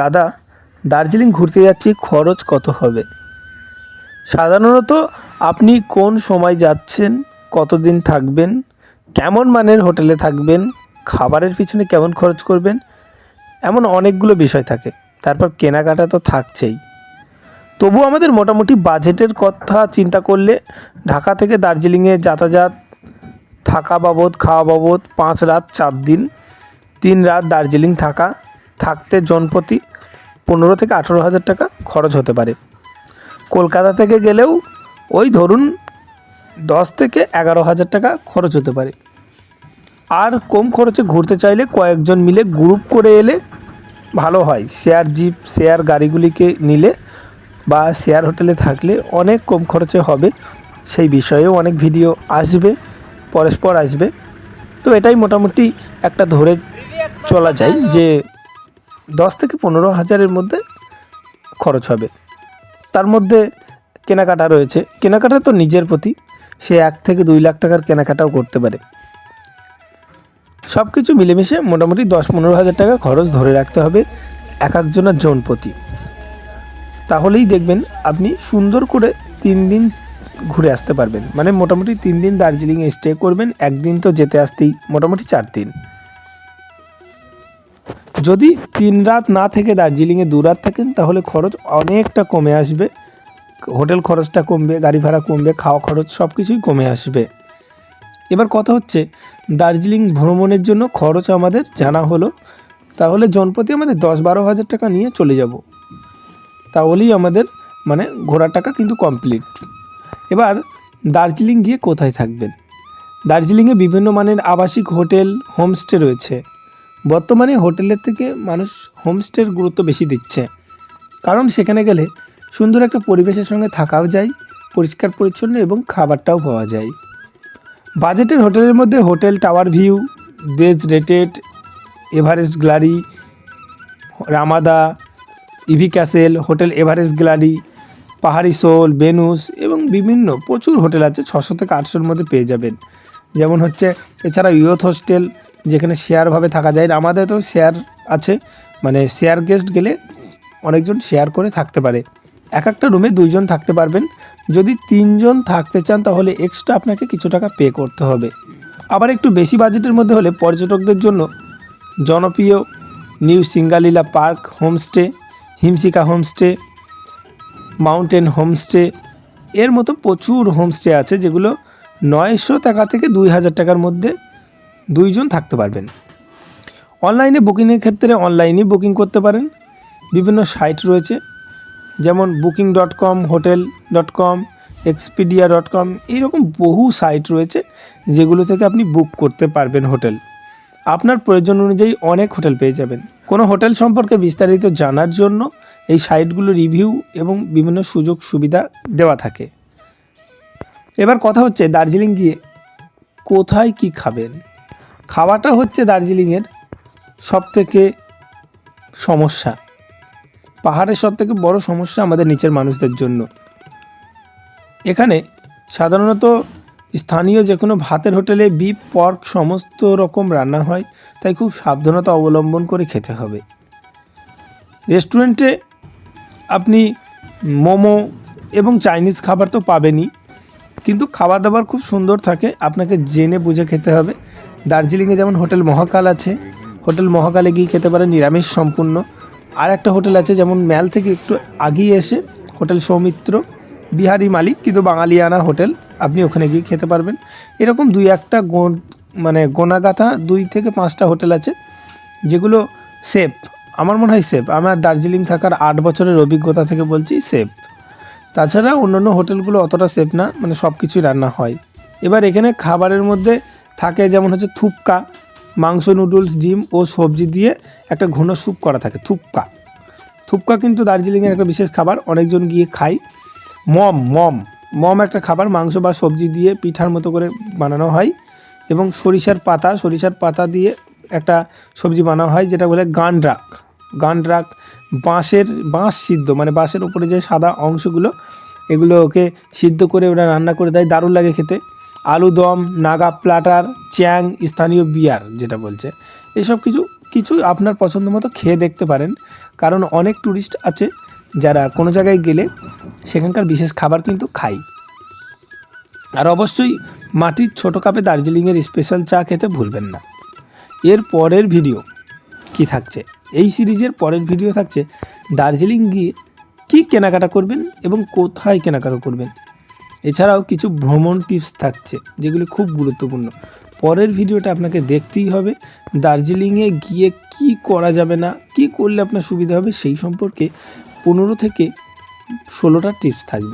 দাদা, দার্জিলিং ঘুরতে যাচ্ছি খরচ কত হবে? সাধারণত আপনি কোন সময় যাচ্ছেন, কতদিন থাকবেন, কেমন মানের হোটেলে থাকবেন, খাবারের পিছনে কেমন খরচ করবেন, এমন অনেকগুলো বিষয় থাকে। তারপর কেনাকাটা তো থাকছেই। তবু আমাদের মোটামুটি বাজেটের কথা চিন্তা করলে ঢাকা থেকে দার্জিলিংয়ে যাতায়াত, থাকা বাবদ, খাওয়া বাবদ, পাঁচ রাত চার দিন, তিন রাত দার্জিলিং থাকা, থাকতে জনপ্রতি পনেরো থেকে আঠেরো হাজার টাকা খরচ হতে পারে। কলকাতা থেকে গেলেও ওই ধরুন দশ থেকে এগারো হাজার টাকা খরচ হতে পারে। আর কম খরচে ঘুরতে চাইলে কয়েকজন মিলে গ্রুপ করে এলে ভালো হয়। শেয়ার জিপ শেয়ার গাড়িগুলিকে নিলে বা শেয়ার হোটেলে থাকলে অনেক কম খরচে হবে। সেই বিষয়েও অনেক ভিডিও আসবে, পরস্পর আসবে। তো এটাই মোটামুটি একটা ধরে চলা যায় যে দশ থেকে পনেরো হাজারের মধ্যে খরচ হবে। তার মধ্যে কেনাকাটা রয়েছে। কেনাকাটা তো নিজের প্রতি, সে এক থেকে দুই লাখ টাকার কেনাকাটাও করতে পারে। সব কিছু মিলেমিশে মোটামুটি দশ পনেরো হাজার টাকা খরচ ধরে রাখতে হবে এক একজনের জন প্রতি। তাহলেই দেখবেন আপনি সুন্দর করে তিন দিন ঘুরে আসতে পারবেন। মানে মোটামুটি তিন দিন দার্জিলিংয়ে স্টে করবেন, একদিন তো যেতে আসতেই মোটামুটি চার দিন। যদি তিন রাত না থেকে দার্জিলিংয়ে দু রাত থাকেন, তাহলে খরচ অনেকটা কমে আসবে। হোটেল খরচটা কমবে, গাড়ি ভাড়া কমবে, খাওয়া খরচ সব কিছুই কমে আসবে। এবার কথা হচ্ছে, দার্জিলিং ভ্রমণের জন্য খরচ আমাদের জানা হলো, তাহলে জনপ্রতি আমাদের দশ বারো হাজার টাকা নিয়ে চলে যাব। তাহলেই আমাদের মানে ঘোরার টাকা কিন্তু কমপ্লিট এবার, দার্জিলিং গিয়ে কোথায় থাকবেন? দার্জিলিংয়ে বিভিন্ন মানের আবাসিক হোটেল, হোমস্টে রয়েছে। বর্তমানে হোটেলের থেকে মানুষ হোমস্টের গুরুত্ব বেশি দিচ্ছে। কারণ সেখানে গেলে সুন্দর একটা পরিবেশের সঙ্গে থাকাও যায়, পরিষ্কার পরিচ্ছন্ন এবং খাবারটাও পাওয়া যায়। বাজেটের হোটেলের মধ্যে hotel, tower view there's rated, Everest glory, Ramada, Ivy castle, hotel Everest glory, পাহাড়ি সোল বেনুস এবং বিভিন্ন প্রচুর হোটেল আছে, ছশো থেকে আটশোর মধ্যে পেয়ে যাবেন। যেমন হচ্ছে এছাড়া ইয়থ হোস্টেল যেখানে শেয়ারভাবে থাকা যায় আমাদের তো শেয়ার আছে মানে শেয়ার গেস্ট গেলে অনেকজন শেয়ার করে থাকতে পারে। এক একটা রুমে দুইজন থাকতে পারবেন। যদি তিনজন থাকতে চান, তাহলে এক্সট্রা আপনাকে কিছু টাকা পে করতে হবে। আবার একটু বেশি বাজেটের মধ্যে হলে পর্যটকদের জন্য জনপ্রিয় new Singalila park homestay Himshikha homestay mountain homestay এর মতো প্রচুর হোমস্টে আছে যেগুলো নয়শো টাকা থেকে দুই হাজার টাকার মধ্যে দুইজন থাকতে পারবেন। অনলাইনে বুকিংয়ের ক্ষেত্রে অনলাইনে বুকিং করতে পারেন। বিভিন্ন সাইট রয়েছে, যেমন booking dot com, hotel dot com, Expedia dot com, এইরকম বহু সাইট রয়েছে যেগুলো থেকে আপনি বুক করতে পারবেন হোটেল। আপনার প্রয়োজন অনুযায়ী অনেক হোটেল পেয়ে যাবেন। কোনো হোটেল সম্পর্কে বিস্তারিত জানার জন্য এই সাইটগুলো রিভিউ এবং বিভিন্ন সুযোগ সুবিধা দেওয়া থাকে। এবার কথা হচ্ছে দার্জিলিং গিয়ে কোথায় কি খাবেন? খাওয়াটা হচ্ছে দার্জিলিংয়ের সবথেকে সমস্যা। পাহাড়ের সব থেকে বড় সমস্যা আমাদের নিচের মানুষদের জন্য। এখানে সাধারণত স্থানীয় যে কোনো ভাতের হোটেলে বিপ পর্ক সমস্ত রকম রান্না হয়, তাই খুব সাবধানতা অবলম্বন করে খেতে হবে। রেস্টুরেন্টে আপনি মোমো এবং চাইনিজ খাবার তো পাবেনই, কিন্তু খাওয়া দাবার খুব সুন্দর থাকে, আপনাকে জেনে বুঝে খেতে হবে। দার্জিলিংয়ে যেমন হোটেল মহাকাল আছে, হোটেল মহাকালে গিয়ে খেতে পারেন নিরামিষ সম্পূর্ণ। আর একটা হোটেল আছে যেমন ম্যাল থেকে একটু আগিয়ে এসে হোটেল সৌমিত্র, বিহারি মালিক, কিন্তু বাঙালিয়ানা হোটেল, আপনি ওখানে গিয়ে খেতে পারবেন। এরকম দুই একটা মানে গোনাগাথা দুই থেকে পাঁচটা হোটেল আছে, যেগুলো সেফ। আমার মনে হয় সেফ। আমার দার্জিলিং থাকার আট বছরের অভিজ্ঞতা থেকে বলছি সেফ। তাছাড়া অন্যান্য হোটেলগুলো অতটা সেফ না মানে সব কিছুই রান্না হয়। এবার এখানে খাবারের মধ্যে থাকে যেমন হচ্ছে থুপকা, মাংস, নুডলস, ডিম ও সবজি দিয়ে একটা ঘন স্যুপ করা থাকে, থুপকা। থুপকা কিন্তু দার্জিলিংয়ের একটা বিশেষ খাবার, অনেকজন গিয়ে খায়। মম মম মম একটা খাবার, মাংস বা সবজি দিয়ে পিঠার মতো করে বানানো হয় এবং সরিষার পাতা সরিষার পাতা দিয়ে একটা সবজি বানানো হয়, যেটা বলে গান্ডরাক। গান্ডরাক বাঁশের, বাঁশ সিদ্ধ মানে বাঁশের উপরে যে সাদা অংশগুলো এগুলো ওকে সিদ্ধ করে ওরা রান্না করে দেয়, দারুণ লাগে খেতে। আলু দম নাগা প্লাটার চ্যাং, স্থানীয় বিয়ার যেটা বলছে। এসব কিছু কিছু আপনার পছন্দ মতো খেয়ে দেখতে পারেন। কারণ অনেক ট্যুরিস্ট আছে যারা কোনো জায়গায় গেলে সেখানকার বিশেষ খাবার কিন্তু খায়। আর অবশ্যই মাটির ছোটো কাপে দার্জিলিংয়ের স্পেশাল চা খেতে ভুলবেন না। এর পরের ভিডিও কি থাকছে? এই সিরিজের পরের ভিডিও থাকছে, দার্জিলিং গিয়ে কী কেনাকাটা করবেন এবং কোথায় কেনাকাটা করবেন? এছাড়াও কিছু ভ্রমণ টিপস থাকছে, যেগুলি খুব গুরুত্বপূর্ণ। পরের ভিডিওটা আপনাকে দেখতেই হবে, দার্জিলিংয়ে গিয়ে কি করা যাবে না, কি করলে আপনার সুবিধা হবে, সেই সম্পর্কে পনেরো থেকে ষোলোটা টিপস থাকবে।